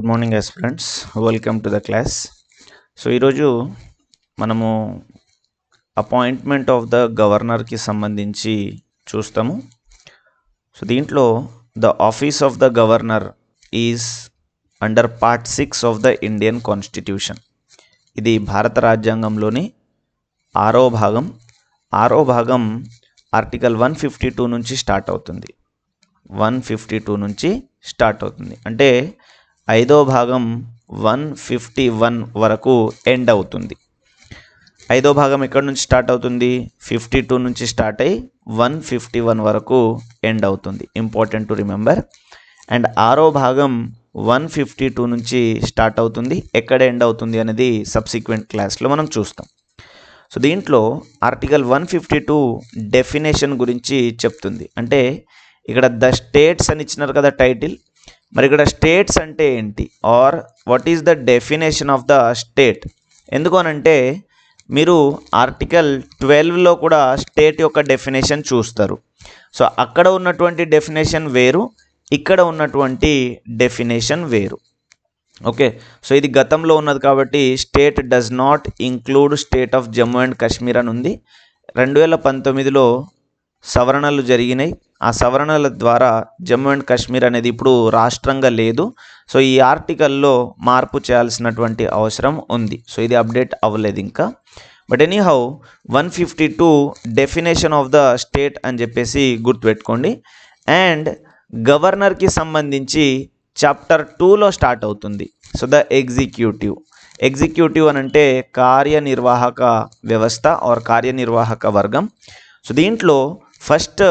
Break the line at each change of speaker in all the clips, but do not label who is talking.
Good morning yes friends welcome to the class so ఈరోజు మనము appointment of the గవర్నర్కి సంబంధించి చూస్తాము. సో దీంట్లో the office of the governor is under part six of the Indian constitution ఇది భారత రాజ్యాంగంలోని ఆరో భాగం. ఆరో భాగం ఆర్టికల్ వన్ ఫిఫ్టీ టూ నుంచి స్టార్ట్ అవుతుంది. వన్ ఫిఫ్టీ టూ నుంచి స్టార్ట్ అవుతుంది. అంటే ఐదో భాగం వన్ ఫిఫ్టీ వన్ వరకు ఎండ్ అవుతుంది. ఐదో భాగం ఎక్కడి నుంచి స్టార్ట్ అవుతుంది? ఫిఫ్టీ టూ నుంచి స్టార్ట్ అయ్యి వన్ ఫిఫ్టీ వన్ వరకు ఎండ్ అవుతుంది. Important to remember. అండ్ ఆరో భాగం వన్ ఫిఫ్టీ టూ నుంచి స్టార్ట్ అవుతుంది. ఎక్కడ ఎండ్ అవుతుంది అనేది సబ్సిక్వెంట్ క్లాస్లో మనం చూస్తాం. సో దీంట్లో article one fifty two definition గురించి చెప్తుంది. అంటే ఇక్కడ ద స్టేట్స్ అని ఇచ్చినారు కదా టైటిల్. మరి ఇక్కడ స్టేట్స్ అంటే ఏంటి? Or what is the definition of the state ఎందుకు అనంటే మీరు ఆర్టికల్ ట్వెల్వ్లో కూడా స్టేట్ యొక్క డెఫినేషన్ చూస్తారు. సో అక్కడ ఉన్నటువంటి డెఫినేషన్ వేరు ఇక్కడ ఉన్నటువంటి డెఫినేషన్ వేరు. ఓకే సో ఇది గతంలో ఉన్నది కాబట్టి state does not include state of Jammu and Kashmir అని ఉంది. రెండు వేల పంతొమ్మిదిలో సవరణలు జరిగినాయి. ఆ సవరణల ద్వారా జమ్మూ అండ్ కాశ్మీర్ అనేది ఇప్పుడు రాష్ట్రంగా లేదు. సో ఈ ఆర్టికల్లో మార్పు చేయాల్సినటువంటి అవసరం ఉంది. సో ఇది అప్డేట్ అవ్వలేదు ఇంకా. But anyhow one fifty two definition of the state అని చెప్పేసి గుర్తుపెట్టుకోండి. అండ్ గవర్నర్కి సంబంధించి చాప్టర్ టూలో స్టార్ట్ అవుతుంది. So the executive. ఎగ్జిక్యూటివ్ అని అంటే కార్యనిర్వాహక వ్యవస్థ ఆర్ కార్యనిర్వాహక వర్గం. సో దీంట్లో ఫస్ట్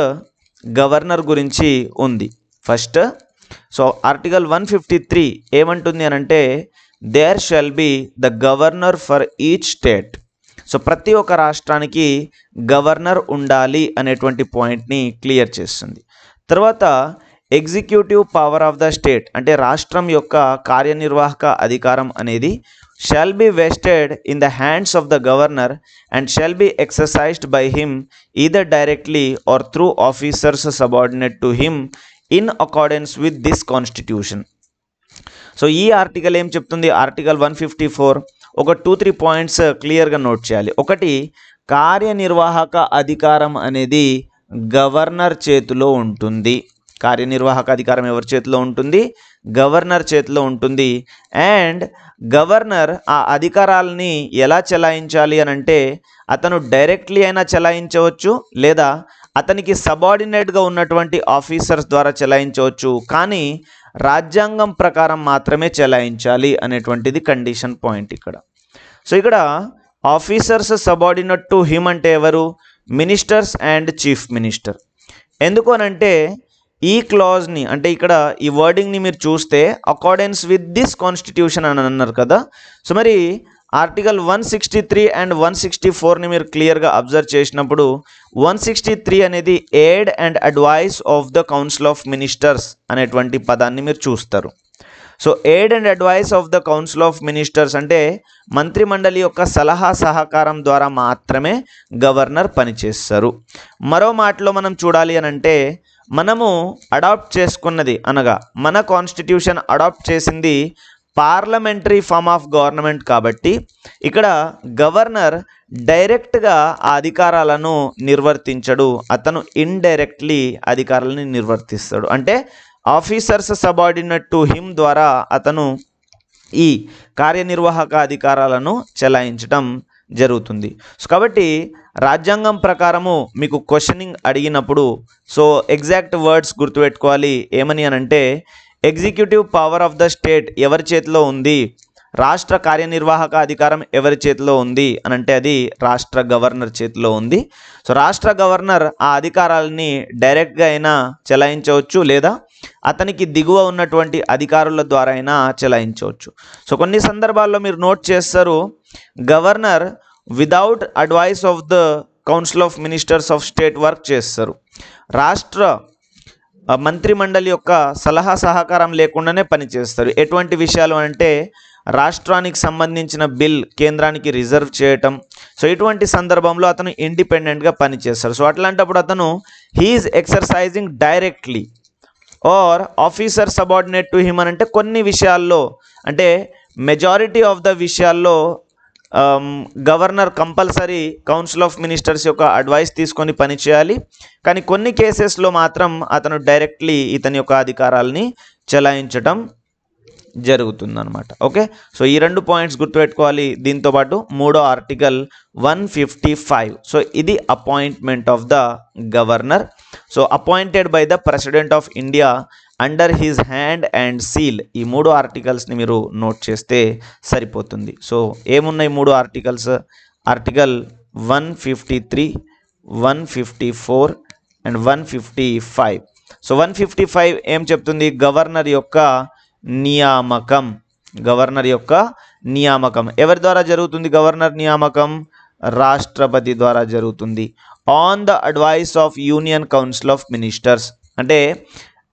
గవర్నర్ గురించి ఉంది. First so article one fifty three ఏమంటుంది అని అంటే there shall be the governor for each state so ప్రతి ఒక్క రాష్ట్రానికి గవర్నర్ ఉండాలి అనేటువంటి పాయింట్ని క్లియర్ చేస్తుంది. తర్వాత executive power of the state అంటే రాష్ట్రం యొక్క కార్యనిర్వాహక అధికారం అనేది shall be vested in the hands of the governor and shall be exercised by him either directly or through officers subordinate to him in accordance with this constitution so ఈ article ఏం చెప్తుంది? Article one fifty four ఒక two three points క్లియర్గా note చేయాలి. ఒకటి కార్యనిర్వాహక అధికారం అనేది గవర్నర్ చేతిలో ఉంటుంది. కార్యనిర్వాహక అధికారం ఎవరి చేతిలో ఉంటుంది? గవర్నర్ చేతిలో ఉంటుంది. అండ్ గవర్నర్ ఆ అధికారాలని ఎలా చెలాయించాలి అని అంటే అతను డైరెక్ట్లీ అయినా చెలాయించవచ్చు లేదా అతనికి సబార్డినేట్గా ఉన్నటువంటి ఆఫీసర్స్ ద్వారా చెలాయించవచ్చు. కానీ రాజ్యాంగం ప్రకారం మాత్రమే చెలాయించాలి అనేటువంటిది కండిషన్ పాయింట్ ఇక్కడ. సో ఇక్కడ ఆఫీసర్స్ సబార్డినేట్ టు హిమ్ అంటే ఎవరు? Ministers and chief minister. ఎందుకు అనంటే ఈ క్లాజ్ని అంటే ఇక్కడ ఈ వర్డింగ్ని మీరు చూస్తే అకార్డెన్స్ విత్ దిస్ కాన్స్టిట్యూషన్ అని అన్నారు కదా. సో మరి article one sixty three and one sixty ఫోర్ని మీరు క్లియర్గా అబ్జర్వ్ చేసినప్పుడు వన్ సిక్స్టీ త్రీ అనేది aid and advice of the council of ministers అనేటువంటి పదాన్ని మీరు చూస్తారు. So aid and advice of the council of ministers అంటే మంత్రిమండలి యొక్క సలహా సహకారం ద్వారా మాత్రమే గవర్నర్ పనిచేస్తారు. మరో మాటలో మనం చూడాలి అని అంటే మనము అడాప్ట్ చేసుకున్నది అనగా మన కాన్స్టిట్యూషన్ అడాప్ట్ చేసింది పార్లమెంటరీ ఫామ్ ఆఫ్ గవర్నమెంట్ కాబట్టి ఇక్కడ గవర్నర్ డైరెక్ట్గా ఆ అధికారాలను నిర్వర్తించడు. అతను ఇండైరెక్ట్లీ అధికారాలను నిర్వర్తిస్తాడు. అంటే ఆఫీసర్స్ సబార్డినేట్ టు హిమ్ ద్వారా అతను ఈ కార్యనిర్వాహక అధికారాలను చెలాయించడం జరుగుతుంది. సో కాబట్టి రాజ్యాంగం ప్రకారము మీకు క్వశ్చనింగ్ అడిగినప్పుడు సో ఎగ్జాక్ట్ వర్డ్స్ గుర్తుపెట్టుకోవాలి. ఏమని అని అంటే executive power of the state ఎవరి చేతిలో ఉంది? రాష్ట్ర కార్యనిర్వాహక అధికారం ఎవరి చేతిలో ఉంది? అని అంటే అది రాష్ట్ర గవర్నర్ చేతిలో ఉంది. సో రాష్ట్ర గవర్నర్ ఆ అధికారాలని డైరెక్ట్గా అయినా చెలాయించవచ్చు లేదా అతనికి దిగువ ఉన్నటువంటి అధికారుల ద్వారా అయినా చెలాయించవచ్చు. సో కొన్ని సందర్భాల్లో మీరు నోట్ చేస్తారు governor without advice of the council of ministers of state work చేస్తారు. రాష్ట్ర మంత్రిమండలి యొక్క సలహా సహకారం లేకుండానే పనిచేస్తారు. ఎటువంటి విషయాలు అంటే రాష్ట్రానికి సంబంధించిన బిల్ కేంద్రానికి రిజర్వ్ చేయటం. సో ఇటువంటి సందర్భంలో అతను ఇండిపెండెంట్గా పనిచేస్తారు. సో అట్లాంటప్పుడు అతను he is exercising directly or officer subordinate to him అని అంటే కొన్ని విషయాల్లో అంటే మెజారిటీ ఆఫ్ ద విషయాల్లో governor compulsory council of ministers యొక్క అడ్వైస్ తీసుకొని పనిచేయాలి కానీ కొన్ని కేసెస్లో మాత్రం అతను డైరెక్ట్లీ ఇతని యొక్క అధికారాలని చెలాయించటం జరుగుతుందనమాట ఓకే? సో ఈ రెండు పాయింట్స్ గుర్తుపెట్టుకోవాలి. దీంతో పాటు మూడో article one fifty five. So ఇది appointment of the governor. So appointed by the president of India under his hand and seal. ఈ మూడు ఆర్టికల్స్ని మీరు నోట్ చేస్తే సరిపోతుంది. సో ఏమున్నాయి మూడు articles? Article one fifty three one fifty four and one fifty five. So one fifty five ఏం చెప్తుంది? Governor యొక్క నియామకం. గవర్నర్ యొక్క నియామకం. ఎవరి ద్వారా జరుగుతుంది గవర్నర్ నియామకం? రాష్ట్రపతి ద్వారా జరుగుతుంది. On the advice of union council of ministers అంటే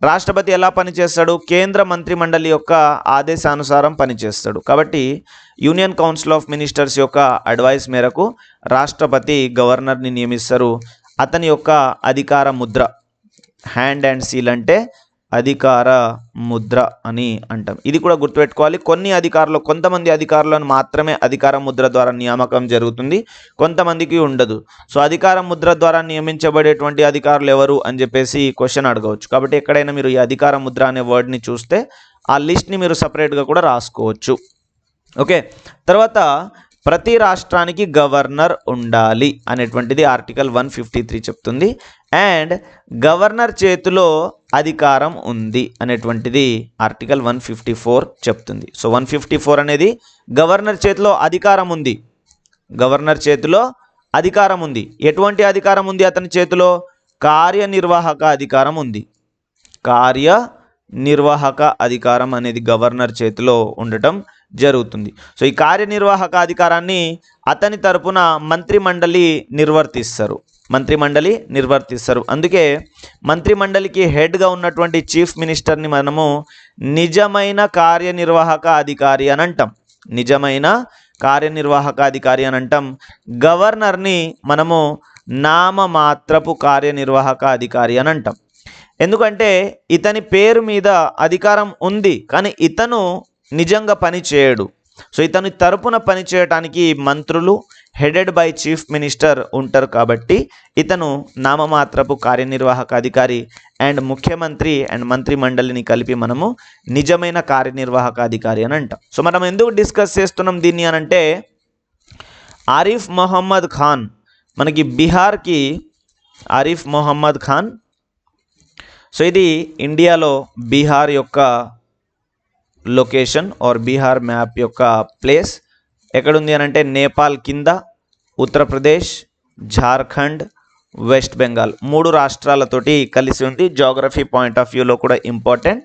రాష్ట్రపతి ఎలా పనిచేస్తాడు? కేంద్ర మంత్రిమండలి యొక్క ఆదేశానుసారం పనిచేస్తాడు. కాబట్టి యూనియన్ కౌన్సిల్ ఆఫ్ మినిస్టర్స్ యొక్క అడ్వైస్ మేరకు రాష్ట్రపతి గవర్నర్ని నియమిస్తారు. అతని యొక్క అధికార ముద్ర. హ్యాండ్ అండ్ సీల్ అంటే అధికార ముద్ర అని అంటాం. ఇది కూడా గుర్తుపెట్టుకోవాలి. కొన్ని అధికారులు కొంతమంది అధికారులను మాత్రమే అధికార ముద్ర ద్వారా నియామకం జరుగుతుంది. కొంతమందికి ఉండదు. సో అధికార ముద్ర ద్వారా నియమించబడేటువంటి అధికారులు ఎవరు అని చెప్పేసి క్వశ్చన్ అడగవచ్చు. కాబట్టి ఎక్కడైనా మీరు ఈ అధికార ముద్ర అనే వర్డ్ని చూస్తే ఆ లిస్ట్ని మీరు సపరేట్గా కూడా రాసుకోవచ్చు. ఓకే తర్వాత ప్రతి రాష్ట్రానికి గవర్నర్ ఉండాలి అనేటువంటిది ఆర్టికల్ వన్ ఫిఫ్టీ త్రీ చెప్తుంది. అండ్ గవర్నర్ చేతిలో అధికారం ఉంది అనేటువంటిది ఆర్టికల్ వన్ ఫిఫ్టీ ఫోర్ చెప్తుంది. సో వన్ ఫిఫ్టీ ఫోర్ అనేది గవర్నర్ చేతిలో అధికారం ఉంది. గవర్నర్ చేతిలో అధికారం ఉంది. ఎటువంటి అధికారం ఉంది అతని చేతిలో? కార్యనిర్వాహక అధికారం ఉంది. కార్య నిర్వాహక అధికారం అనేది గవర్నర్ చేతిలో ఉండటం జరుగుతుంది. సో ఈ కార్యనిర్వాహక అధికారాన్ని అతని తరపున మంత్రిమండలి నిర్వర్తిస్తారు. మంత్రిమండలి నిర్వర్తిస్తారు. అందుకే మంత్రిమండలికి హెడ్గా ఉన్నటువంటి చీఫ్ మినిస్టర్ని మనము నిజమైన కార్యనిర్వాహక అధికారి అని అంటాం. నిజమైన కార్యనిర్వాహక అధికారి అని అంటాం. గవర్నర్ని మనము నామమాత్రపు కార్యనిర్వాహక అధికారి అని అంటాం. ఎందుకంటే ఇతని పేరు మీద అధికారం ఉంది. కానీ ఇతను నిజంగా పని చేయడు. సో ఇతని తరపున పనిచేయటానికి మంత్రులు హెడెడ్ బై చీఫ్ మినిస్టర్ ఉంటారు కాబట్టి ఇతను నామమాత్రపు కార్యనిర్వాహక అధికారి అండ్ ముఖ్యమంత్రి అండ్ మంత్రి మండలిని కలిపి మనము నిజమైన కార్యనిర్వాహక అధికారి అని అంటాం. సో మనం ఎందుకు డిస్కస్ చేస్తున్నాం దీన్ని అని అంటే ఆరిఫ్ మొహమ్మద్ ఖాన్ మనకి బీహార్కి ఆరిఫ్ మొహమ్మద్ ఖాన్. సో ఇది ఇండియాలో బీహార్ యొక్క లొకేషన్ ఆర్ బీహార్ మ్యాప్ యొక్క ప్లేస్ ఎక్కడుంది అని అంటే నేపాల్ కింద ఉత్తరప్రదేశ్ జార్ఖండ్ వెస్ట్ బెంగాల్. మూడు రాష్ట్రాలతోటి కలిసి ఉంది. జాగ్రఫీ పాయింట్ ఆఫ్ వ్యూలో కూడా ఇంపార్టెంట్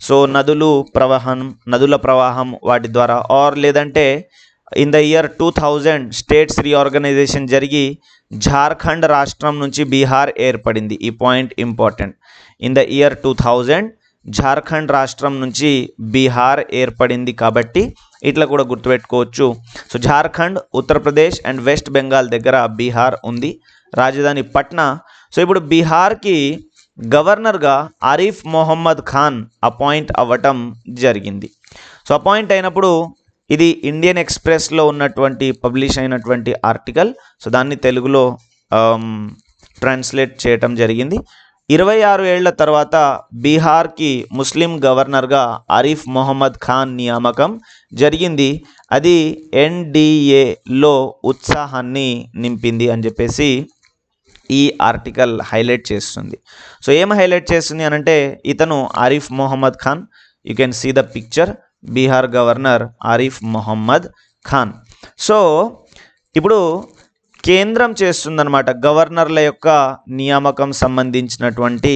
సో నదులు ప్రవాహం నదుల ప్రవాహం వాటి ద్వారా ఆర్ లేదంటే in the year two thousand states reorganisation జరిగి జార్ఖండ్ రాష్ట్రం నుంచి బీహార్ ఏర్పడింది. ఈ point important in the year two thousand Jharkhand రాష్ట్రం నుంచి బీహార్ ఏర్పడింది కాబట్టి ఇట్లా కూడా గుర్తుపెట్టుకోవచ్చు. So Jharkhand Uttar Pradesh and west Bengal దగ్గర బీహార్ ఉంది. రాజధాని పట్నా. సో ఇప్పుడు బీహార్కి గవర్నర్గా ఆరిఫ్ మొహమ్మద్ ఖాన్ అపాయింట్ అవ్వటం జరిగింది. సో అపాయింట్ అయినప్పుడు ఇది ఇండియన్ ఎక్స్ప్రెస్లో ఉన్నటువంటి పబ్లిష్ అయినటువంటి ఆర్టికల్. సో దాన్ని తెలుగులో ట్రాన్స్లేట్ చేయటం జరిగింది. ఇరవై ఆరు ఏళ్ళ తర్వాత బీహార్కి ముస్లిం గవర్నర్గా ఆరిఫ్ మొహమ్మద్ ఖాన్ నియామకం జరిగింది. అది ఎన్డీఏలో ఉత్సాహాన్ని నింపింది అని చెప్పేసి ఈ ఆర్టికల్ హైలైట్ చేస్తుంది. సో ఏం హైలైట్ చేస్తుంది అని అంటే ఇతను Arif Mohammad Khan. You can see the picture. Bihar governor Arif Mohammad Khan. So ఇప్పుడు కేంద్రం చేస్తుందన్నమాట గవర్నర్ల యొక్క నియామకం సంబంధించినటువంటి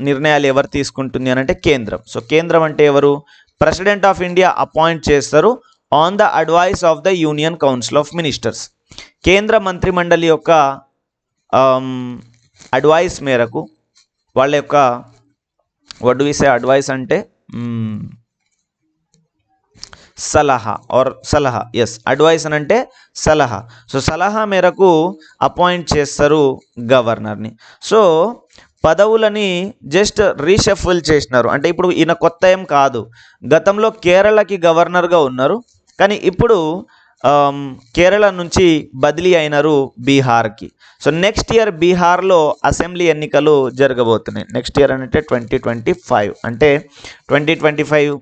నిర్ణయాలు ఎవరు తీసుకుంటుంది అని అంటే కేంద్రం. సో కేంద్రం అంటే ఎవరు? ప్రెసిడెంట్ ఆఫ్ ఇండియా అపాయింట్ చేస్తారు on the advice of the union council of ministers కేంద్ర మంత్రిమండలి యొక్క అడ్వైస్ మేరకు వాళ్ళ యొక్క వడ్ విసే అడ్వైస్ అంటే సలహా ఆర్ సలహా ఎస్ అడ్వైస్ అని అంటే సలహా. సో సలహా మేరకు అపాయింట్ చేస్తారు గవర్నర్ని. సో పదవులని జస్ట్ రీషఫుల్ చేసినారు. అంటే ఇప్పుడు ఈయన కొత్త ఏం కాదు. గతంలో కేరళకి గవర్నర్గా ఉన్నారు. కానీ ఇప్పుడు కేరళ నుంచి బదిలీ అయినారు బీహార్కి. సో నెక్స్ట్ ఇయర్ బీహార్లో అసెంబ్లీ ఎన్నికలు జరగబోతున్నాయి. నెక్స్ట్ ఇయర్ అంటే ట్వంటీ ట్వంటీ ఫైవ్ అంటే ట్వంటీ ట్వంటీ ఫైవ్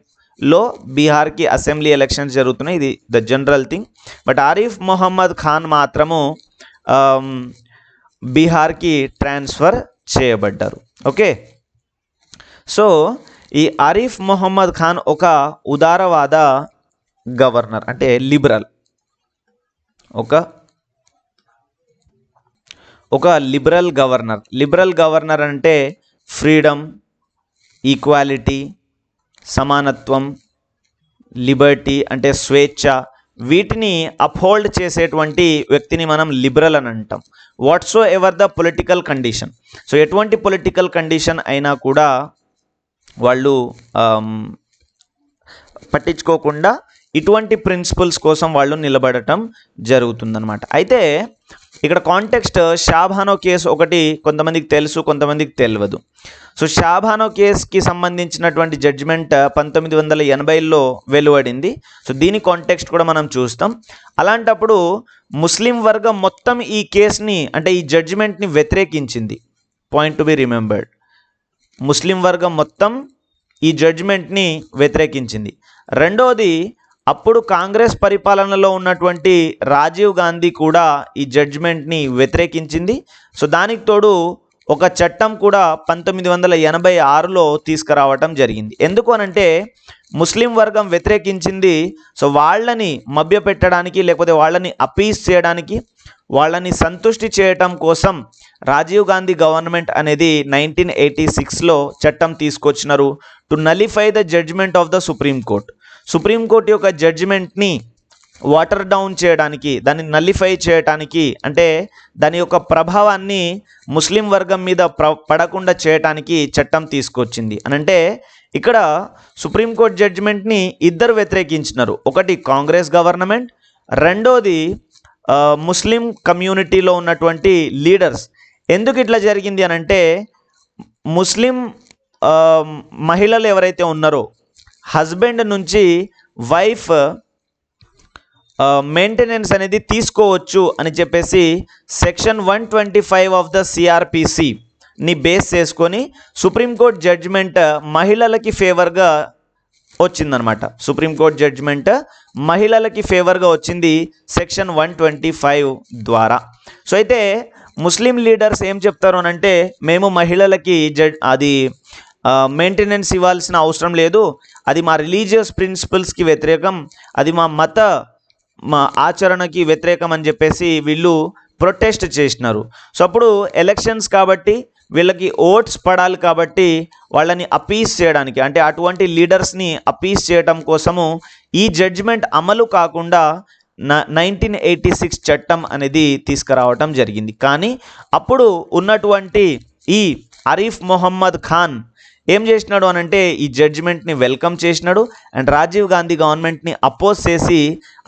లో బీహార్కి అసెంబ్లీ ఎలక్షన్స్ జరుగుతున్నాయి. ఇది the general thing. But Arif Mohammad Khan మాత్రము బీహార్కి ట్రాన్స్ఫర్ చేయబడ్డారు. ఓకే? సో ఈ ఆరిఫ్ మొహమ్మద్ ఖాన్ ఒక ఉదారవాద గవర్నర్ అంటే లిబరల్. ఒక ఒక లిబరల్ గవర్నర్. లిబరల్ గవర్నర్ అంటే ఫ్రీడమ్ ఈక్వాలిటీ సమానత్వం లిబర్టీ అంటే స్వేచ్ఛ వీటిని అప్హోల్డ్ చేసేటువంటి వ్యక్తిని మనం లిబరల్ అని అంటాం. Whatsoever the political condition so ఎటువంటి పొలిటికల్ కండిషన్ అయినా కూడా వాళ్ళు పట్టించుకోకుండా ఇటువంటి ప్రిన్సిపల్స్ కోసం వాళ్ళు నిలబడటం జరుగుతుందనమాట అయితే ఇక్కడ కాంటెక్స్ట్ షాభానో కేసు ఒకటి కొంతమందికి తెలుసు కొంతమందికి తెలియదు సో షాభానో కేసుకి సంబంధించినటువంటి జడ్జిమెంట్ పంతొమ్మిది వందల ఎనభైలో వెలువడింది. సో దీని కాంటెక్స్ట్ కూడా మనం చూస్తాం. అలాంటప్పుడు ముస్లిం వర్గం మొత్తం ఈ కేసుని అంటే ఈ జడ్జిమెంట్ని వ్యతిరేకించింది. పాయింట్ టు బి రిమెంబర్డ్ ముస్లిం వర్గం మొత్తం ఈ జడ్జిమెంట్ని వ్యతిరేకించింది. రెండోది అప్పుడు కాంగ్రెస్ పరిపాలనలో ఉన్నటువంటి రాజీవ్ గాంధీ కూడా ఈ జడ్జిమెంట్ని వ్యతిరేకించింది. సో దానికి తోడు ఒక చట్టం కూడా పంతొమ్మిది వందల ఎనభై ఆరులో తీసుకురావటం జరిగింది. ఎందుకు అనంటే ముస్లిం వర్గం వ్యతిరేకించింది. సో వాళ్ళని మభ్యపెట్టడానికి లేకపోతే వాళ్ళని అపీస్ చేయడానికి వాళ్ళని సంతుష్టి చేయటం కోసం రాజీవ్ గాంధీ గవర్నమెంట్ అనేది నైన్టీన్ ఎయిటీ సిక్స్లో చట్టం తీసుకొచ్చినారు. To nullify the judgment of the supreme court. Supreme court యొక్క జడ్జిమెంట్ని వాటర్ డౌన్ చేయడానికి దాన్ని నల్లిఫై చేయడానికి అంటే దాని యొక్క ప్రభావాన్ని ముస్లిం వర్గం మీద ప్ర పడకుండా చేయటానికి చట్టం తీసుకొచ్చింది. అని అంటే ఇక్కడ సుప్రీంకోర్టు జడ్జిమెంట్ని ఇద్దరు వ్యతిరేకించినారు. ఒకటి కాంగ్రెస్ గవర్నమెంట్ రెండోది ముస్లిం కమ్యూనిటీలో ఉన్నటువంటి లీడర్స్. ఎందుకు ఇట్లా జరిగింది అని అంటే ముస్లిం మహిళలు ఎవరైతే ఉన్నారో హస్బెండ్ నుంచి వైఫ్ మెయింటెనెన్స్ అనేది తీసుకోవచ్చు అని చెప్పేసి section one twenty five of the CrPC ని బేస్ చేసుకొని సుప్రీంకోర్టు జడ్జిమెంట్ మహిళలకి ఫేవర్గా వచ్చిందనమాట సుప్రీంకోర్టు జడ్జిమెంట్ మహిళలకి ఫేవర్గా వచ్చింది సెక్షన్ వన్ ట్వంటీ ఫైవ్ ద్వారా. సో అయితే ముస్లిం లీడర్స్ ఏం చెప్తారు అని అంటే మేము మహిళలకి జడ్ అది మెయింటెనెన్స్ ఇవ్వాల్సిన అవసరం లేదు. అది మా రిలీజియస్ ప్రిన్సిపల్స్కి వ్యతిరేకం. అది మా మత మా ఆచరణకి వ్యతిరేకం అని చెప్పేసి వీళ్ళు ప్రొటెస్ట్ చేసినారు. సో అప్పుడు ఎలక్షన్స్ కాబట్టి వీళ్ళకి ఓట్స్ పడాలి కాబట్టి వాళ్ళని అపీస్ చేయడానికి అంటే అటువంటి లీడర్స్ని అపీస్ చేయడం కోసము ఈ జడ్జిమెంట్ అమలు కాకుండా నైన్టీన్ ఎయిటీ సిక్స్ చట్టం అనేది తీసుకురావటం జరిగింది. కానీ అప్పుడు ఉన్నటువంటి ఈ అరీఫ్ మొహమ్మద్ ఖాన్ ఏం చేసినాడు అని అంటే ఈ జడ్జిమెంట్ని వెల్కమ్ చేసినాడు అండ్ రాజీవ్ గాంధీ గవర్నమెంట్ని అపోజ్ చేసి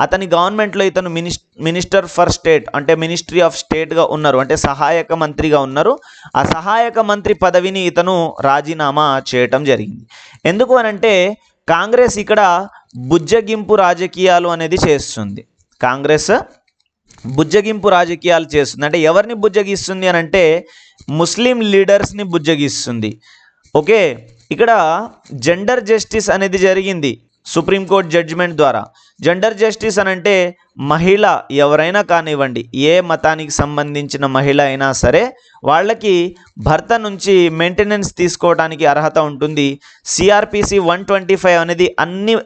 అతని గవర్నమెంట్లో ఇతను మినిస్ మినిస్టర్ ఫర్ స్టేట్ అంటే మినిస్ట్రీ ఆఫ్ స్టేట్గా ఉన్నారు అంటే సహాయక మంత్రిగా ఉన్నారు. ఆ సహాయక మంత్రి పదవిని ఇతను రాజీనామా చేయటం జరిగింది. ఎందుకు అని అంటే కాంగ్రెస్ ఇక్కడ బుజ్జగింపు రాజకీయాలు అనేది చేస్తుంది. కాంగ్రెస్ బుజ్జగింపు రాజకీయాలు చేస్తుంది. అంటే ఎవరిని బుజ్జగిస్తుంది అని అంటే ముస్లిం లీడర్స్ని బుజ్జగిస్తుంది. ఓకే ఇక్కడ జెండర్ జస్టిస్ అనేది జరిగింది సుప్రీంకోర్టు జడ్జిమెంట్ ద్వారా. జెండర్ జస్టిస్ అని అంటే మహిళ ఎవరైనా కానివ్వండి ఏ మతానికి సంబంధించిన మహిళ అయినా సరే వాళ్ళకి భర్త నుంచి మెయింటెనెన్స్ తీసుకోవడానికి అర్హత ఉంటుంది. సిఆర్పిసి వన్ ట్వంటీ ఫైవ్ అనేది అన్ని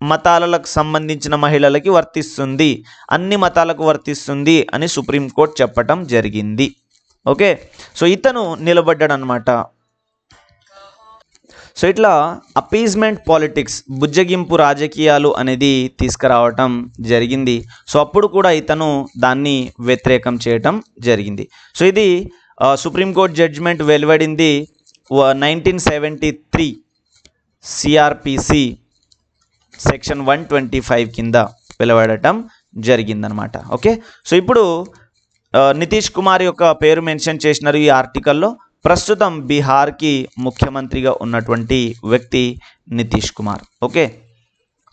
మతాలకు సంబంధించిన మహిళలకి వర్తిస్తుంది. అన్ని మతాలకు వర్తిస్తుంది అని సుప్రీంకోర్టు చెప్పటం జరిగింది. ఓకే సో ఇతను నిలబడ్డాడు అనమాట సో ఇట్లా అపీజ్మెంట్ పాలిటిక్స్ బుజ్జగింపు రాజకీయాలు అనేది తీసుకురావటం జరిగింది. సో అప్పుడు కూడా ఇతను దాన్ని వ్యతిరేకం చేయటం జరిగింది. సో ఇది సుప్రీంకోర్టు జడ్జిమెంట్ వెలువడింది nineteen seventy three CrPC section one twenty five కింద వెలువడటం జరిగిందనమాట. ఓకే? సో ఇప్పుడు నితీష్ కుమార్ యొక్క పేరు మెన్షన్ చేసినారు ఈ ఆర్టికల్లో. ప్రస్తుతం బీహార్కి ముఖ్యమంత్రిగా ఉన్నటువంటి వ్యక్తి నితీష్ కుమార్. ఓకే?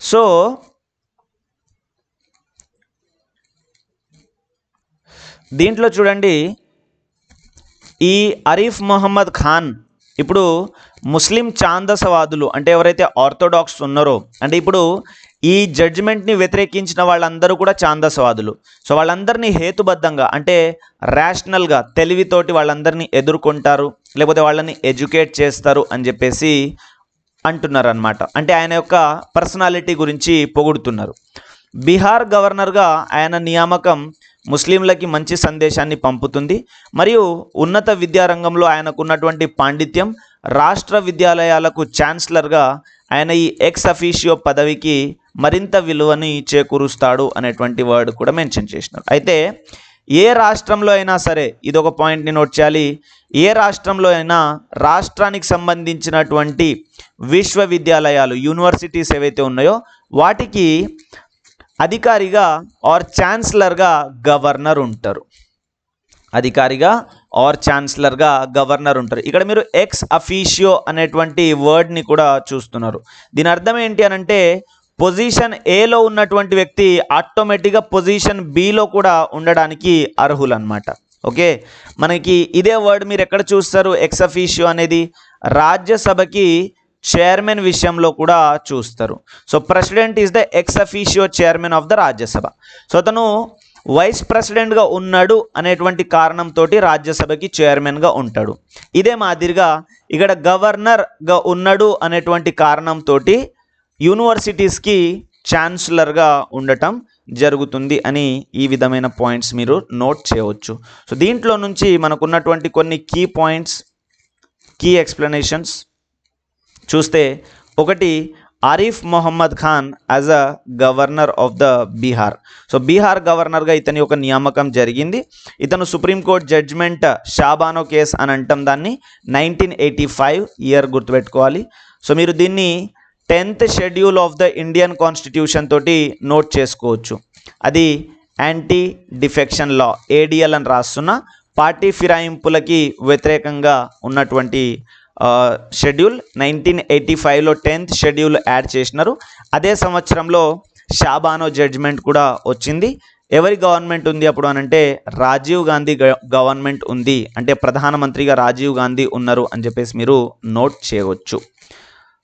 సో దీంట్లో చూడండి ఈ అరీఫ్ మొహమ్మద్ ఖాన్ ఇప్పుడు ముస్లిం ఛాందసవాదులు అంటే ఎవరైతే ఆర్థోడాక్స్ ఉన్నారో అంటే ఇప్పుడు ఈ జడ్జిమెంట్ని వ్యతిరేకించిన వాళ్ళందరూ కూడా ఛాందసవాదులు. సో వాళ్ళందరినీ హేతుబద్ధంగా అంటే రేషనల్గా తెలివితోటి వాళ్ళందరినీ ఎదుర్కొంటారు లేకపోతే వాళ్ళని ఎడ్యుకేట్ చేస్తారు అని చెప్పేసి అంటున్నారనమాట అంటే ఆయన యొక్క పర్సనాలిటీ గురించి పొగుడుతున్నారు. బీహార్ గవర్నర్గా ఆయన నియామకం ముస్లింలకి మంచి సందేశాన్ని పంపుతుంది. మరియు ఉన్నత విద్యారంగంలో ఆయనకు ఉన్నటువంటి పాండిత్యం రాష్ట్ర విద్యాలయాలకు ఛాన్సలర్గా ఆయన ఈ ఎక్స్ అఫీషియో పదవికి మరింత విలువని చేకూరుస్తాడు అనేటువంటి వర్డ్ కూడా మెన్షన్ చేసినారు అయితే ఏ రాష్ట్రంలో అయినా సరే ఇది ఒక పాయింట్ని నోట్ చేయాలి. ఏ రాష్ట్రంలో అయినా రాష్ట్రానికి సంబంధించినటువంటి విశ్వవిద్యాలయాలు యూనివర్సిటీస్ ఏవైతే ఉన్నాయో వాటికి అధికారిగా ఆర్ ఛాన్సలర్గా గవర్నర్ ఉంటారు. అధికారిగా ఆర్ ఛాన్సలర్గా గవర్నర్ ఉంటారు. ఇక్కడ మీరు ఎక్స్ అఫీషియో అనేటువంటి వర్డ్ని కూడా చూస్తున్నారు. దీని అర్థం ఏంటి అని అంటే పొజిషన్ ఏలో ఉన్నటువంటి వ్యక్తి ఆటోమేటిక్గా పొజిషన్ బిలో కూడా ఉండడానికి అర్హులు అనమాట ఓకే? మనకి ఇదే వర్డ్ మీరు ఎక్కడ చూస్తారు? ఎక్సఫీషియో అనేది రాజ్యసభకి చైర్మన్ విషయంలో కూడా చూస్తారు. So president is the ex officio chairman of the Rajya Sabha. So అతను వైస్ ప్రెసిడెంట్గా ఉన్నాడు అనేటువంటి కారణంతో రాజ్యసభకి చైర్మన్గా ఉంటాడు. ఇదే మాదిరిగా ఇక్కడ గవర్నర్గా ఉన్నాడు అనేటువంటి కారణంతో యూనివర్సిటీస్కి ఛాన్సలర్గా ఉండటం జరుగుతుంది అని ఈ విధమైన పాయింట్స్ మీరు నోట్ చేయవచ్చు. సో దీంట్లో నుంచి మనకున్నటువంటి కొన్ని కీ పాయింట్స్ కీ ఎక్స్ప్లెనేషన్స్ చూస్తే ఒకటి Arif Mohammad Khan as a governor of the Bihar so Bihar గవర్నర్గా ఇతని ఒక నియామకం జరిగింది. ఇతను సుప్రీంకోర్టు జడ్జిమెంట్ షాబానో కేస్ అని అంటాం దాన్ని నైన్టీన్ ఎయిటీ ఫైవ్ ఇయర్ గుర్తుపెట్టుకోవాలి. సో మీరు దీన్ని tenth schedule of the Indian constitution తోటి నోట్ చేసుకోవచ్చు. అది యాంటీ డిఫెక్షన్ లా ఏడిఎల్ అని రాస్తున్న పార్టీ ఫిరాయింపులకి వ్యతిరేకంగా ఉన్నటువంటి షెడ్యూల్ నైన్టీన్ ఎయిటీ ఫైవ్లో టెన్త్ షెడ్యూల్ యాడ్ చేసినారు. అదే సంవత్సరంలో షాబానో జడ్జిమెంట్ కూడా వచ్చింది. ఎవరి గవర్నమెంట్ ఉంది అప్పుడు అని అంటే రాజీవ్ గాంధీ గ- గవర్నమెంట్ ఉంది. అంటే ప్రధానమంత్రిగా రాజీవ్ గాంధీ ఉన్నారు అని చెప్పేసి మీరు నోట్ చేయవచ్చు.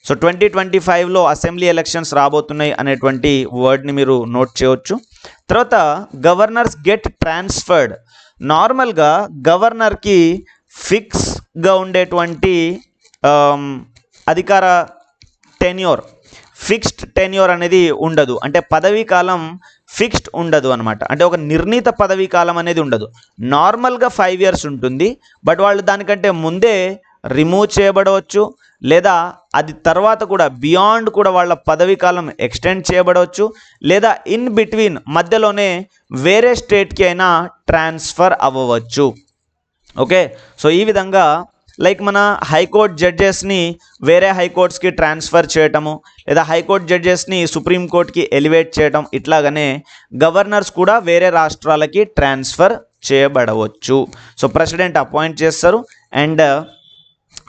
సో ట్వంటీ ట్వంటీ ఫైవ్లో అసెంబ్లీ ఎలక్షన్స్ రాబోతున్నాయి అనేటువంటి వర్డ్ని మీరు నోట్ చేయవచ్చు తర్వాత గవర్నర్స్ గెట్ ట్రాన్స్ఫర్డ్. నార్మల్గా గవర్నర్కి ఫిక్స్గా ఉండేటువంటి అధికార టెన్యూర్ ఫిక్స్డ్ టెన్యూర్ అనేది ఉండదు. అంటే పదవీ కాలం ఫిక్స్డ్ ఉండదు అనమాట అంటే ఒక నిర్ణీత పదవీ కాలం అనేది ఉండదు. నార్మల్గా ఫైవ్ ఇయర్స్ ఉంటుంది. బట్ వాళ్ళు దానికంటే ముందే రిమూవ్ చేయబడవచ్చు లేదా అది తర్వాత కూడా బియాండ్ కూడా వాళ్ళ పదవీ కాలం ఎక్స్టెండ్ చేయబడవచ్చు లేదా ఇన్ బిట్వీన్ మధ్యలోనే వేరే స్టేట్కి అయినా ట్రాన్స్ఫర్ అవ్వవచ్చు. ఓకే సో ఈ విధంగా లైక్ మన హైకోర్టు జడ్జెస్ని వేరే హైకోర్ట్స్కి ట్రాన్స్ఫర్ చేయటము లేదా హైకోర్టు జడ్జెస్ని సుప్రీంకోర్టుకి ఎలివేట్ చేయటం ఇట్లాగనే గవర్నర్స్ కూడా వేరే రాష్ట్రాలకి ట్రాన్స్ఫర్ చేయబడవచ్చు. సో ప్రెసిడెంట్ అపాయింట్ చేస్తారు అండ్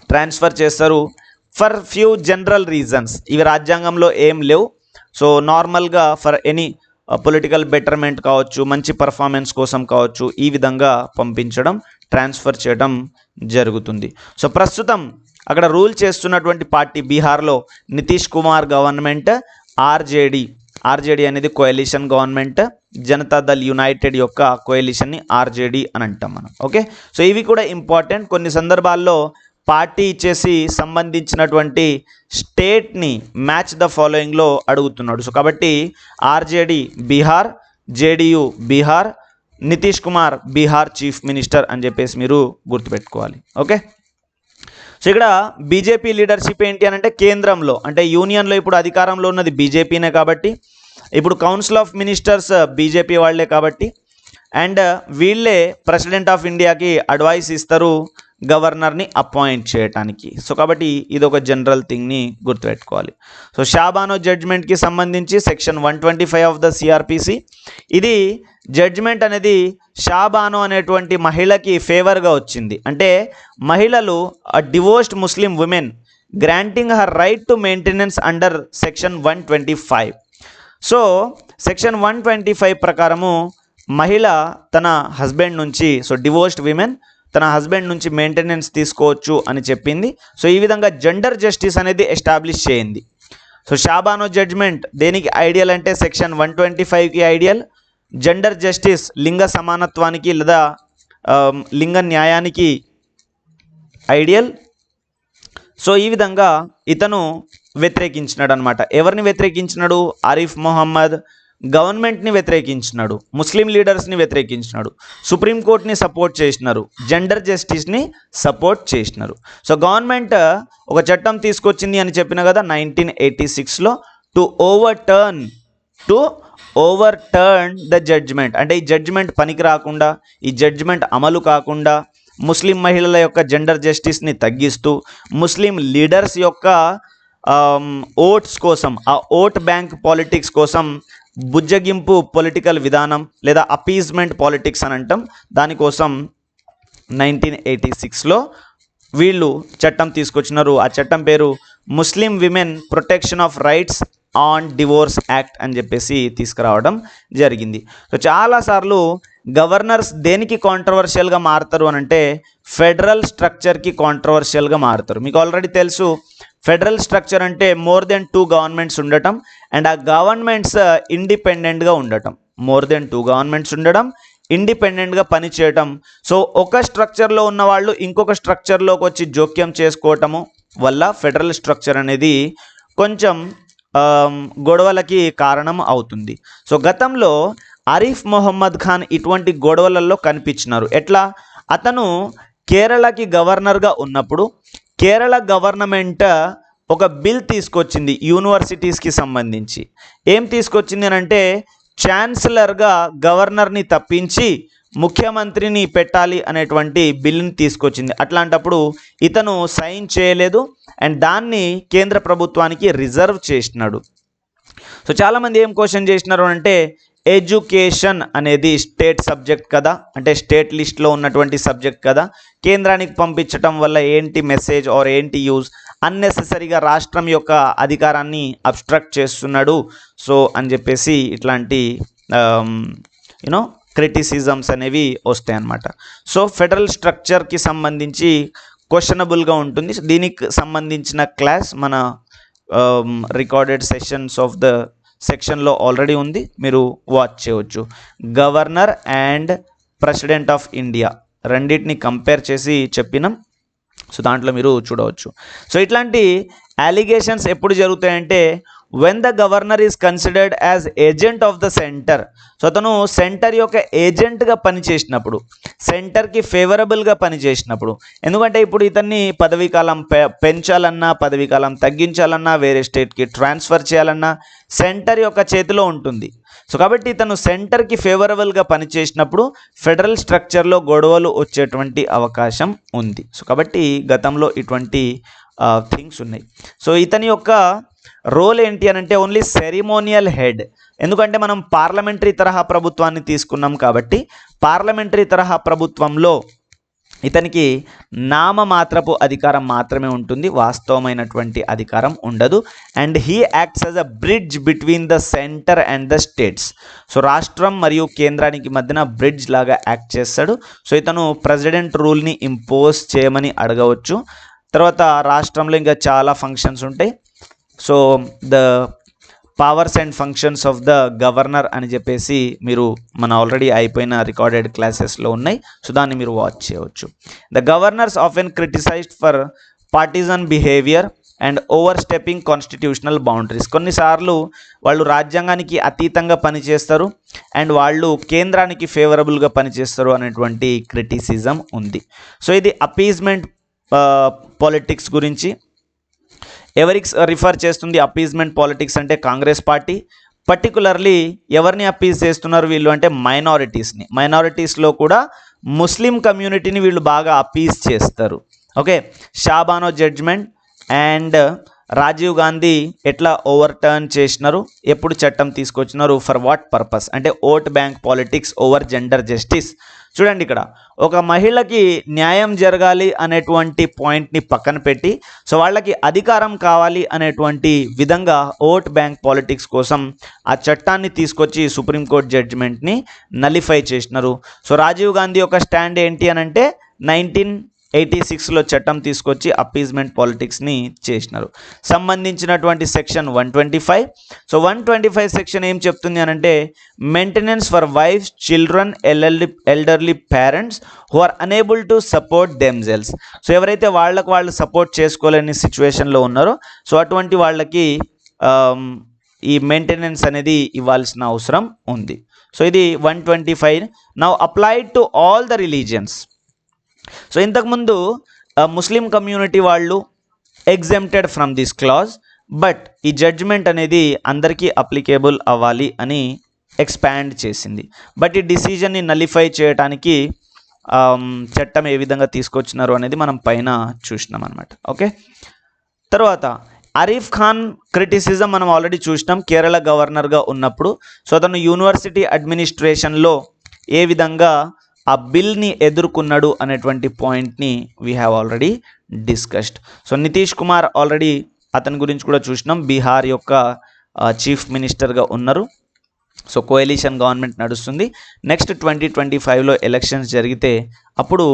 ట్రాన్స్ఫర్ చేస్తారు ఫర్ ఫ్యూ జనరల్ రీజన్స్. ఇవి రాజ్యాంగంలో ఏం లేవు. సో నార్మల్గా ఫర్ ఎనీ పొలిటికల్ బెటర్మెంట్ కావచ్చు మంచి పర్ఫార్మెన్స్ కోసం కావచ్చు ఈ విధంగా పంపించడం ట్రాన్స్ఫర్ చేయడం జరుగుతుంది. సో ప్రస్తుతం అక్కడ రూల్ చేస్తున్నటువంటి పార్టీ బీహార్లో Nitish Kumar government RJD. RJD అనేది కోయలిషన్ గవర్నమెంట్ జనతాదళ్ యునైటెడ్ యొక్క కోయలిషన్ని ఆర్జేడి అని అంటాం మనం. ఓకే? సో ఇవి కూడా ఇంపార్టెంట్ కొన్ని సందర్భాల్లో పార్టీ ఇచ్చేసి సంబంధించినటువంటి స్టేట్ని మ్యాచ్ ద ఫాలోయింగ్లో అడుగుతున్నాడు. సో కాబట్టి RJD Bihar JDU Bihar Nitish Kumar Bihar chief minister అని చెప్పేసి మీరు గుర్తుపెట్టుకోవాలి. ఓకే? సో ఇక్కడ బీజేపీ లీడర్షిప్ ఏంటి అని అంటే కేంద్రంలో అంటే యూనియన్లో ఇప్పుడు అధికారంలో ఉన్నది బీజేపీనే కాబట్టి ఇప్పుడు కౌన్సిల్ ఆఫ్ మినిస్టర్స్ బీజేపీ వాళ్ళే కాబట్టి అండ్ వీళ్ళే ప్రెసిడెంట్ ఆఫ్ ఇండియాకి అడ్వైస్ ఇస్తారు గవర్నర్ని అపాయింట్ చేయటానికి. సో కాబట్టి ఇది ఒక జనరల్ థింగ్ని గుర్తుపెట్టుకోవాలి. సో షాబానో జడ్జ్మెంట్కి సంబంధించి section one twenty five of the CrPC ఇది జడ్జ్మెంట్ అనేది షాబానో అనేటువంటి మహిళకి ఫేవర్గా వచ్చింది. అంటే మహిళలు divorced Muslim women granting her right to maintenance under section one twenty five. So section one twenty five ప్రకారము మహిళ తన హస్బెండ్ నుంచి సో డివోర్స్డ్ విమెన్ తన హస్బెండ్ నుంచి మెయింటెనెన్స్ తీసుకోవచ్చు అని చెప్పింది. సో ఈ విధంగా జెండర్ జస్టిస్ అనేది ఎస్టాబ్లిష్ చేయింది. సో షాబానో జడ్జ్మెంట్ దేనికి ఐడియల్ అంటే సెక్షన్ వన్ ట్వంటీ ఫైవ్కి ఐడియల్ జెండర్ జస్టిస్ లింగ సమానత్వానికి లేదా um, లింగ న్యాయానికి ఐడియల్ సో ఈ విధంగా ఇతను వ్యతిరేకించినాడు అనమాట ఎవరిని వ్యతిరేకించినాడు? ఆరిఫ్ మొహమ్మద్ గవర్నమెంట్ని వ్యతిరేకించినాడు ముస్లిం లీడర్స్ని వ్యతిరేకించినాడు సుప్రీంకోర్టుని సపోర్ట్ చేసినారు జెండర్ జస్టిస్ని సపోర్ట్ చేసినారు. సో గవర్నమెంట్ ఒక చట్టం తీసుకొచ్చింది అని చెప్పిన కదా నైన్టీన్ ఎయిటీ సిక్స్లో to overturn to overturn the judgment అంటే ఈ జడ్జ్మెంట్ పనికి రాకుండా ఈ జడ్జ్మెంట్ అమలు కాకుండా ముస్లిం మహిళల యొక్క జెండర్ జస్టిస్ని తగ్గిస్తూ ముస్లిం లీడర్స్ యొక్క Um, ఓట్స్ కోసం ఆ ఓట్ బ్యాంక్ పాలిటిక్స్ కోసం బుజ్జగింపు పొలిటికల్ విధానం లేదా అపీజ్మెంట్ పాలిటిక్స్ అని అంటాం. దానికోసం నైన్టీన్ ఎయిటీ సిక్స్లో వీళ్ళు చట్టం తీసుకొచ్చినారు. ఆ చట్టం పేరు Muslim women protection of rights on divorce act అని చెప్పేసి తీసుకురావడం జరిగింది. సో చాలాసార్లు గవర్నర్స్ దేనికి కాంట్రవర్షియల్గా మారుతారు అని అంటే ఫెడరల్ స్ట్రక్చర్కి కాంట్రవర్షియల్గా మారుతారు. మీకు ఆల్రెడీ తెలుసు ఫెడరల్ స్ట్రక్చర్ అంటే మోర్ దెన్ టూ గవర్నమెంట్స్ ఉండటం అండ్ ఆ గవర్నమెంట్స్ ఇండిపెండెంట్గా ఉండటం. మోర్ దెన్ టూ గవర్నమెంట్స్ ఉండడం ఇండిపెండెంట్గా పనిచేయటం సో ఒక స్ట్రక్చర్లో ఉన్న వాళ్ళు ఇంకొక స్ట్రక్చర్లోకి వచ్చి జోక్యం చేసుకోవటము వల్ల ఫెడరల్ స్ట్రక్చర్ అనేది కొంచెం గొడవలకి కారణం అవుతుంది. సో గతంలో ఆరిఫ్ మొహమ్మద్ ఖాన్ ఇటువంటి గొడవలలో కనిపించినారు. ఎట్లా? అతను కేరళకి గవర్నర్గా ఉన్నప్పుడు కేరళ గవర్నమెంట్ ఒక బిల్ తీసుకొచ్చింది యూనివర్సిటీస్కి సంబంధించి. ఏం తీసుకొచ్చింది అని అంటే ఛాన్సలర్గా గవర్నర్ని తప్పించి ముఖ్యమంత్రిని పెట్టాలి అనేటువంటి బిల్లుని తీసుకొచ్చింది. అట్లాంటప్పుడు ఇతను సైన్ చేయలేదు అండ్ దాన్ని కేంద్ర ప్రభుత్వానికి రిజర్వ్ చేసినాడు. సో చాలామంది ఏం క్వశ్చన్ చేసినారు అంటే ఎడ్యుకేషన్ అనేది స్టేట్ సబ్జెక్ట్ కదా అంటే స్టేట్ లిస్ట్లో ఉన్నటువంటి సబ్జెక్ట్ కదా కేంద్రానికి పంపించటం వల్ల ఏంటి మెసేజ్ ఆర్ ఏంటి యూజ్? అన్నెసెసరీగా రాష్ట్రం యొక్క అధికారాన్ని అబ్స్ట్రక్ట్ చేస్తున్నాడు. సో అని చెప్పేసి ఇట్లాంటి యూనో క్రిటిసిజమ్స్ అనేవి వస్తాయి అన్నమాట సో ఫెడరల్ స్ట్రక్చర్కి సంబంధించి క్వశ్చనబుల్గా ఉంటుంది. సో దీనికి సంబంధించిన క్లాస్ మన రికార్డెడ్ సెషన్స్ ఆఫ్ ద సెక్షన్లో ఆల్రెడీ ఉంది. మీరు వాచ్ చేయవచ్చు governor and president of India రెండింటిని కంపేర్ చేసి చెప్పినాం. సో దాంట్లో మీరు చూడవచ్చు. సో ఇట్లాంటి అలిగేషన్స్ ఎప్పుడు జరుగుతాయంటే when the governor is considered as agent of the centre so అతను సెంటర్ యొక్క ఏజెంట్గా పనిచేసినప్పుడు సెంటర్కి ఫేవరబుల్గా పనిచేసినప్పుడు ఎందుకంటే ఇప్పుడు ఇతన్ని పదవీకాలం పె పెంచాలన్నా పదవీకాలం తగ్గించాలన్నా వేరే స్టేట్కి ట్రాన్స్ఫర్ చేయాలన్నా సెంటర్ యొక్క చేతిలో ఉంటుంది. సో కాబట్టి ఇతను సెంటర్కి ఫేవరబుల్గా పనిచేసినప్పుడు ఫెడరల్ స్ట్రక్చర్లో గొడవలు వచ్చేటువంటి అవకాశం ఉంది. సో కాబట్టి గతంలో ఇటువంటి థింగ్స్ ఉన్నాయి. సో ఇతని యొక్క రోల్ ఏంటి అని అంటే ఓన్లీ సెరిమోనియల్ హెడ్ ఎందుకంటే మనం పార్లమెంటరీ తరహా ప్రభుత్వాన్ని తీసుకున్నాం కాబట్టి పార్లమెంటరీ తరహా ప్రభుత్వంలో ఇతనికి నామమాత్రపు అధికారం మాత్రమే ఉంటుంది వాస్తవమైనటువంటి అధికారం ఉండదు. And he acts as a bridge between the centre and the states so రాష్ట్రం మరియు కేంద్రానికి మధ్యన బ్రిడ్జ్ లాగా యాక్ట్ చేస్తాడు. సో ఇతను ప్రెసిడెంట్ రూల్ని ఇంపోజ్ చేయమని అడగవచ్చు. తర్వాత రాష్ట్రంలో ఇంకా చాలా ఫంక్షన్స్ ఉంటాయి. So the powers and functions of the governor అని చెప్పేసి మీరు మన ఆల్రెడీ అయిపోయిన రికార్డెడ్ క్లాసెస్లో ఉన్నాయి. సో దాన్ని మీరు వాచ్ చేయవచ్చు. The governors often criticised for partisan behaviour and overstepping constitutional boundaries కొన్నిసార్లు వాళ్ళు రాజ్యాంగానికి అతీతంగా పనిచేస్తారు అండ్ వాళ్ళు కేంద్రానికి ఫేవరబుల్గా పనిచేస్తారు అనేటువంటి క్రిటిసిజం ఉంది. సో ఇది అపీజ్మెంట్ పాలిటిక్స్ uh, గురించి ఎవరికి రిఫర్ చేస్తుంది అపీజ్మెంట్ పాలిటిక్స్ అంటే కాంగ్రెస్ పార్టీ? పర్టికులర్లీ ఎవరిని అపీజ్ చేస్తున్నారు వీళ్ళు అంటే మైనారిటీస్ని. మైనారిటీస్లో కూడా ముస్లిం కమ్యూనిటీని వీళ్ళు బాగా అపీజ్ చేస్తారు. Okay Shah Bano judgment and Rajiv Gandhi ఎట్లా ఓవర్ టర్న్ చేసినారు? ఎప్పుడు చట్టం తీసుకొచ్చినారు? ఫర్ వాట్ పర్పస్ అంటే vote bank politics over gender justice చూడండి ఇక్కడ. ఒక మహిళకి న్యాయం జరగాలి అనేటువంటి పాయింట్ని పక్కన పెట్టి సో వాళ్ళకి అధికారం కావాలి అనేటువంటి విధంగా ఓట్ బ్యాంక్ పాలిటిక్స్ కోసం ఆ చట్టాన్ని తీసుకొచ్చి సుప్రీంకోర్టు జడ్జిమెంట్ని నలిఫై చేసినారు. సో రాజీవ్ గాంధీ యొక్క స్టాండ్ ఏంటి అని అంటే నైన్టీన్ ఎయిటీ సిక్స్లో చట్టం తీసుకొచ్చి అప్పీజ్మెంట్ పాలిటిక్స్ని చేసినారు. సంబంధించినటువంటి section one twenty five. So one twenty five section ఏం చెప్తుంది అని అంటే maintenance for wife children LLD elderly parents who are unable to support themselves so ఎవరైతే వాళ్ళకు వాళ్ళు సపోర్ట్ చేసుకోలేని సిచ్యువేషన్లో ఉన్నారో సో అటువంటి వాళ్ళకి ఈ మెయింటెనెన్స్ అనేది ఇవ్వాల్సిన అవసరం ఉంది. సో ఇది one twenty five. Now applied to all the religions so ఇంతకుముందు ముస్లిం కమ్యూనిటీ వాళ్ళు exempted from this clause but ఈ జడ్జ్మెంట్ అనేది అందరికీ అప్లికేబుల్ అవ్వాలి అని ఎక్స్పాండ్ చేసింది. బట్ ఈ డిసిజన్ని నలిఫై చేయడానికి చట్టం ఏ విధంగా తీసుకొచ్చినారు అనేది మనం పైన చూసినాం అనమాట ఓకే తర్వాత అరీఫ్ ఖాన్ క్రిటిసిజం మనం ఆల్రెడీ చూసినాం కేరళ గవర్నర్గా ఉన్నప్పుడు. సో అతను యూనివర్సిటీ అడ్మినిస్ట్రేషన్లో ఏ విధంగా ఆ బిల్ని ఎదుర్కొన్నాడు అనేటువంటి పాయింట్ని we have already discussed so Nitish Kumar already అతని గురించి కూడా చూసినాం. బీహార్ యొక్క చీఫ్ మినిస్టర్గా ఉన్నారు. సో కోయలిషన్ గవర్నమెంట్ నడుస్తుంది. నెక్స్ట్ ట్వంటీ ట్వంటీ ఫైవ్లో ఎలక్షన్స్ జరిగితే అప్పుడు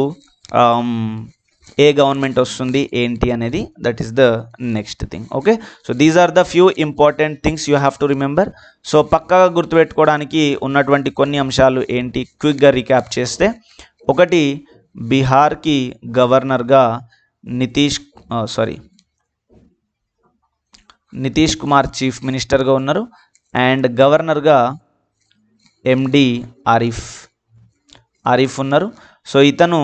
ఏ గవర్నమెంట్ వస్తుంది ఏంటి అనేది that is the next thing okay so these are the few important things you have to remember so పక్కగా గుర్తుపెట్టుకోవడానికి ఉన్నటువంటి కొన్ని అంశాలు ఏంటి క్విక్గా రీక్యాప్ చేస్తే ఒకటి బీహార్కి గవర్నర్గా నితీష్ సారీ నితీష్ కుమార్ చీఫ్ మినిస్టర్గా ఉన్నారు అండ్ గవర్నర్గా ఎండి ఆరిఫ్ ఆరిఫ్ ఉన్నారు. సో ఇతను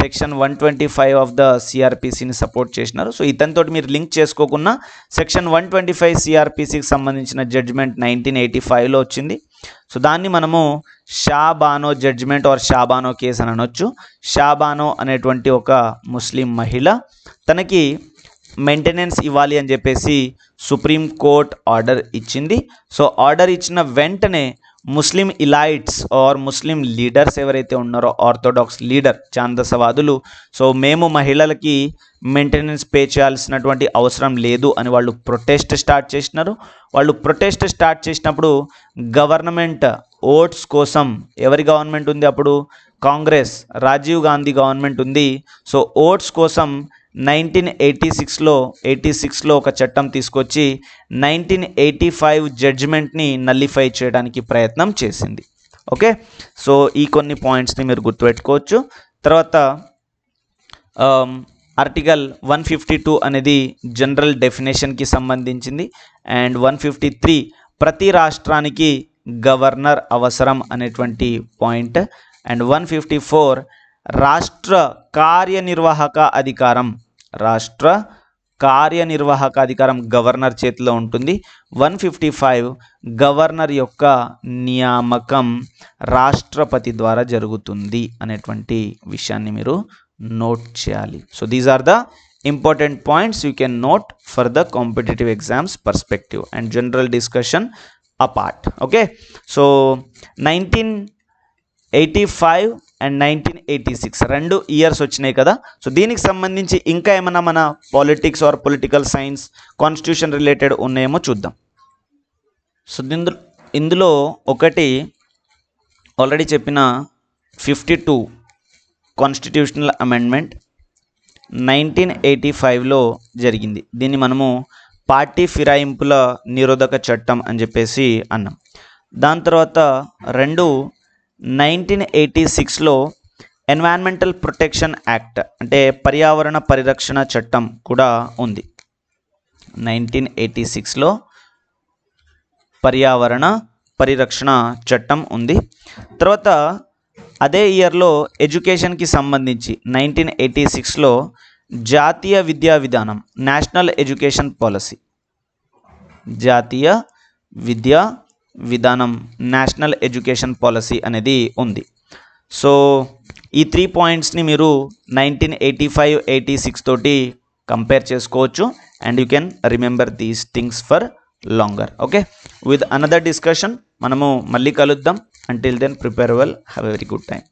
section one twenty five of the సిఆర్పిసిని support చేసినారు. సో ఇతనితోటి మీరు లింక్ చేసుకోకుండా సెక్షన్ వన్ ట్వంటీ ఫైవ్ సిఆర్పిసికి సంబంధించిన జడ్జ్మెంట్ నైన్టీన్ ఎయిటీ ఫైవ్లో వచ్చింది. సో దాన్ని మనము Shah Bano judgment or Shah Bano case అని అనొచ్చు. షాబానో అనేటువంటి ఒక ముస్లిం మహిళ తనకి మెయింటెనెన్స్ ఇవ్వాలి అని చెప్పేసి సుప్రీం కోర్ట్ ఆర్డర్ ఇచ్చింది. సో ఆర్డర్ ఇచ్చిన వెంటనే ముస్లిం ఇలైట్స్ ఆర్ ముస్లిం లీడర్స్ ఎవరైతే ఉన్నారో ఆర్థోడాక్స్ లీడర్ చాందసవాదులు సో మేము మహిళలకి మెయింటెనెన్స్ పే చేయాల్సినటువంటి అవసరం లేదు అని వాళ్ళు ప్రొటెస్ట్ స్టార్ట్ చేసినారు. వాళ్ళు ప్రొటెస్ట్ స్టార్ట్ చేసినప్పుడు గవర్నమెంట్ ఓట్స్ కోసం ఎవరి గవర్నమెంట్ ఉంది అప్పుడు? కాంగ్రెస్ రాజీవ్ గాంధీ గవర్నమెంట్ ఉంది. సో ఓట్స్ కోసం నైన్టీన్ ఎయిటీ సిక్స్లో ఎయిటీ సిక్స్లో ఒక చట్టం తీసుకొచ్చి నైన్టీన్ ఎయిటీ ఫైవ్ జడ్జిమెంట్ని నల్లిఫై చేయడానికి ప్రయత్నం చేసింది. ఓకే? సో ఈ కొన్ని పాయింట్స్ని మీరు గుర్తుపెట్టుకోవచ్చు. తర్వాత ఆర్టికల్ వన్ ఫిఫ్టీ టూ అనేది జనరల్ డెఫినేషన్కి సంబంధించింది. అండ్ వన్ ఫిఫ్టీ త్రీ ప్రతి రాష్ట్రానికి గవర్నర్ అవసరం అనేటువంటి point. And one fifty four రాష్ట్ర కార్యనిర్వాహక అధికారం. రాష్ట్ర కార్యనిర్వాహక అధికారం గవర్నర్ చేతిలో ఉంటుంది. వన్ ఫిఫ్టీ ఫైవ్ గవర్నర్ యొక్క నియామకం రాష్ట్రపతి ద్వారా జరుగుతుంది అనేటువంటి విషయాన్ని మీరు నోట్ చేయాలి. So these are the important points you can note for the competitive exams perspective and general discussion apart okay so nineteen eighty five and nineteen eighty six. రెండు ఇయర్స్ వచ్చినాయి కదా. సో దీనికి సంబంధించి ఇంకా ఏమైనా మన politics or political science constitution related ఉన్నాయేమో చూద్దాం. సో ఇందులో ఇందులో ఒకటి ఆల్రెడీ చెప్పిన fifty two constitutional amendment nineteen eighty ఫైవ్లో జరిగింది. దీన్ని మనము పార్టీ ఫిరాయింపుల నిరోధక చట్టం అని చెప్పేసి అన్నాం. దాని తర్వాత రెండు నైన్టీన్ ఎయిటీ సిక్స్లో ఎన్వైర్న్మెంటల్ ప్రొటెక్షన్ యాక్ట్ అంటే పర్యావరణ పరిరక్షణ చట్టం కూడా ఉంది. నైన్టీన్ ఎయిటీ సిక్స్లో పర్యావరణ పరిరక్షణ చట్టం ఉంది. తర్వాత అదే ఇయర్లో ఎడ్యుకేషన్కి సంబంధించి నైన్టీన్ ఎయిటీ సిక్స్లో జాతీయ విద్యా విధానం నేషనల్ ఎడ్యుకేషన్ పాలసీ. జాతీయ విద్యా విధానం నేషనల్ ఎడ్యుకేషన్ పాలసీ అనేది ఉంది. సో ఈ త్రీ పాయింట్స్ని మీరు nineteen eighty five eighty six తోటి కంపేర్ చేసుకోవచ్చు and you can remember these things for longer okay with another discussion మనము మళ్ళీ కలుద్దాం. Until then prepare well have a very good time